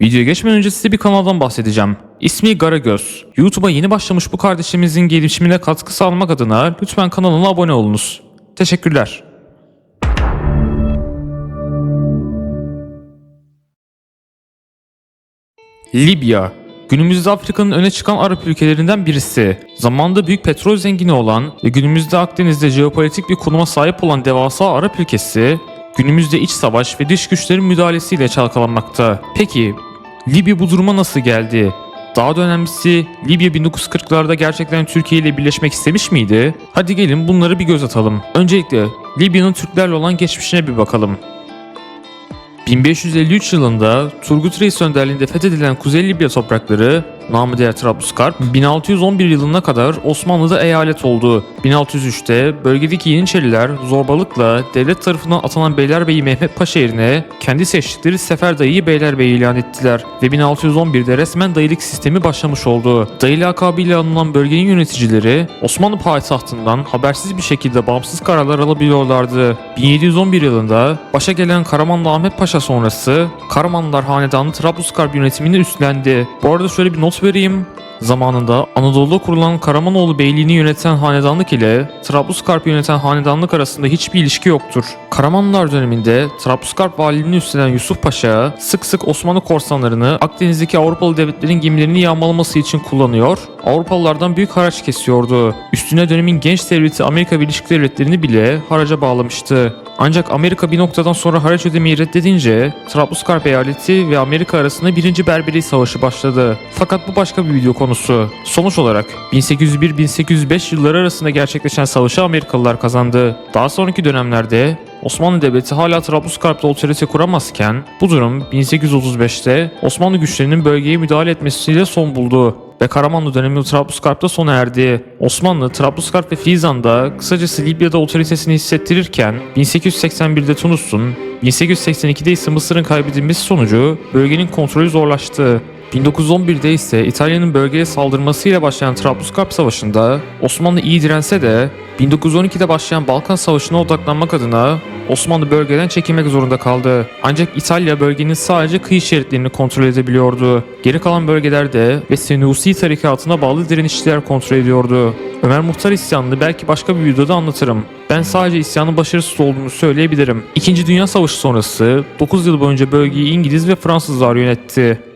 Videoya geçmeden önce size bir kanaldan bahsedeceğim. İsmi Garagöz. YouTube'a yeni başlamış bu kardeşimizin gelişimine katkı sağlamak adına lütfen kanalına abone olunuz. Teşekkürler. Libya Günümüzde Afrika'nın öne çıkan Arap ülkelerinden birisi. Zamanında büyük petrol zengini olan ve günümüzde Akdeniz'de jeopolitik bir konuma sahip olan devasa Arap ülkesi, günümüzde iç savaş ve dış güçlerin müdahalesiyle çalkalanmakta. Peki, Libya bu duruma nasıl geldi? Daha da önemlisi Libya 1940'larda gerçekten Türkiye ile birleşmek istemiş miydi? Hadi gelin bunları bir göz atalım. Öncelikle Libya'nın Türklerle olan geçmişine bir bakalım. 1553 yılında Turgut Reis önderliğinde fethedilen Kuzey Libya toprakları, namı diğer Trablusgarp, 1611 yılına kadar Osmanlı'da eyalet oldu. 1603'te bölgedeki Yeniçeriler zorbalıkla devlet tarafından atanan Beylerbeyi Mehmet Paşa yerine kendi seçtikleri Sefer Dayı'yı Beylerbeyi ilan ettiler ve 1611'de resmen dayılık sistemi başlamış oldu. Dayı lakabıyla anılan bölgenin yöneticileri Osmanlı payitahtından habersiz bir şekilde bağımsız kararlar alabiliyorlardı. 1711 yılında başa gelen Karamanlı Ahmet Paşa sonrası Karamanlılar Hanedanı Trablusgarp yönetimini üstlendi. Bu arada şöyle bir not vereyim. Zamanında Anadolu'da kurulan Karamanoğlu Beyliğini yöneten hanedanlık ile Trablusgarp yöneten hanedanlık arasında hiçbir ilişki yoktur. Karamanlılar döneminde Trablusgarp valiliğini üstlenen Yusuf Paşa sık sık Osmanlı korsanlarını Akdeniz'deki Avrupalı devletlerin gemilerini yağmalaması için kullanıyor, Avrupalılardan büyük haraç kesiyordu. Üstüne dönemin genç devleti Amerika Birleşik Devletleri'ni bile haraca bağlamıştı. Ancak Amerika bir noktadan sonra haraç ödemeyi reddedince Trablusgarp eyaleti ve Amerika arasında 1. Berberi Savaşı başladı. Fakat bu başka bir video konusu. Sonuç olarak 1801-1805 yılları arasında gerçekleşen savaşı Amerikalılar kazandı. Daha sonraki dönemlerde Osmanlı Devleti hala Trablusgarp'ta otorite kuramazken bu durum 1835'te Osmanlı güçlerinin bölgeye müdahale etmesiyle son buldu ve Karamanlı dönemi Trablusgarp'ta sona erdi. Osmanlı, Trablusgarp ve Fizan'da kısacası Libya'da otoritesini hissettirirken 1881'de Tunus'un, 1882'de ise Mısır'ın kaybedilmesi sonucu bölgenin kontrolü zorlaştı. 1911'de ise İtalya'nın bölgeye saldırmasıyla başlayan Trablusgarp Savaşı'nda Osmanlı iyi dirense de 1912'de başlayan Balkan Savaşı'na odaklanmak adına Osmanlı bölgeden çekilmek zorunda kaldı. Ancak İtalya bölgenin sadece kıyı şeritlerini kontrol edebiliyordu. Geri kalan bölgelerde ve Senusi tarikatına bağlı direnişçiler kontrol ediyordu. Ömer Muhtar isyanını belki başka bir videoda anlatırım. Ben sadece isyanın başarısız olduğunu söyleyebilirim. İkinci Dünya Savaşı sonrası 9 yıl boyunca bölgeyi İngiliz ve Fransızlar yönetti.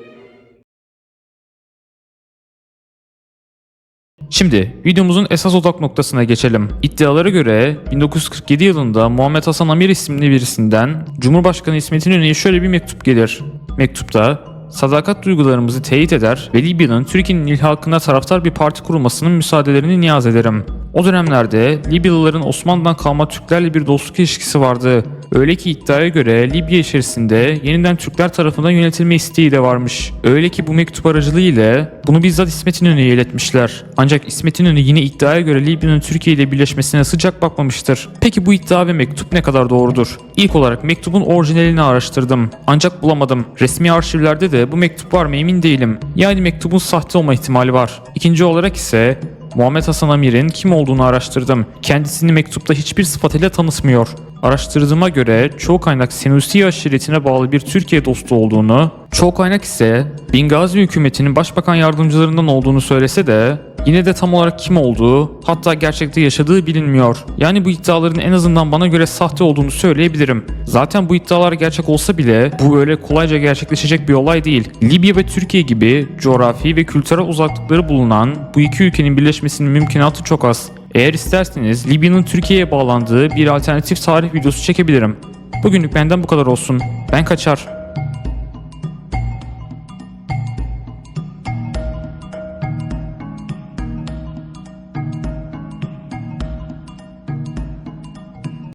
Şimdi videomuzun esas odak noktasına geçelim. İddialara göre 1947 yılında Muhammed Hasan Amir isimli birisinden Cumhurbaşkanı İsmet İnönü'ye şöyle bir mektup gelir. Mektupta sadakat duygularımızı teyit eder ve Libya'nın Türkiye'nin ilhakına taraftar bir parti kurulmasının müsaadelerini niyaz ederim. O dönemlerde Libyalıların Osmanlı'dan kalma Türklerle bir dostluk ilişkisi vardı. Öyle ki iddiaya göre Libya içerisinde yeniden Türkler tarafından yönetilme isteği de varmış. Öyle ki bu mektup aracılığıyla bunu bizzat İsmet İnönü'ye iletmişler. Ancak İsmet İnönü yine iddiaya göre Libya'nın Türkiye ile birleşmesine sıcak bakmamıştır. Peki bu iddia ve mektup ne kadar doğrudur? İlk olarak mektubun orijinalini araştırdım. Ancak bulamadım. Resmi arşivlerde de bu mektup var mı emin değilim. Yani mektubun sahte olma ihtimali var. İkinci olarak ise Muhammed Hasan Amir'in kim olduğunu araştırdım. Kendisini mektupta hiçbir sıfatıyla tanıtmıyor. Araştırdığıma göre çoğu kaynak Senusi aşiretine bağlı bir Türkiye dostu olduğunu, çoğu kaynak ise Bingazi hükümetinin başbakan yardımcılarından olduğunu söylese de yine de tam olarak kim olduğu, hatta gerçekte yaşadığı bilinmiyor. Yani bu iddiaların en azından bana göre sahte olduğunu söyleyebilirim. Zaten bu iddialar gerçek olsa bile bu öyle kolayca gerçekleşecek bir olay değil. Libya ve Türkiye gibi coğrafi ve kültürel uzaklıkları bulunan bu iki ülkenin birleşmesinin mümkünatı çok az. Eğer isterseniz Libya'nın Türkiye'ye bağlandığı bir alternatif tarih videosu çekebilirim. Bugünlük benden bu kadar olsun. Ben kaçar.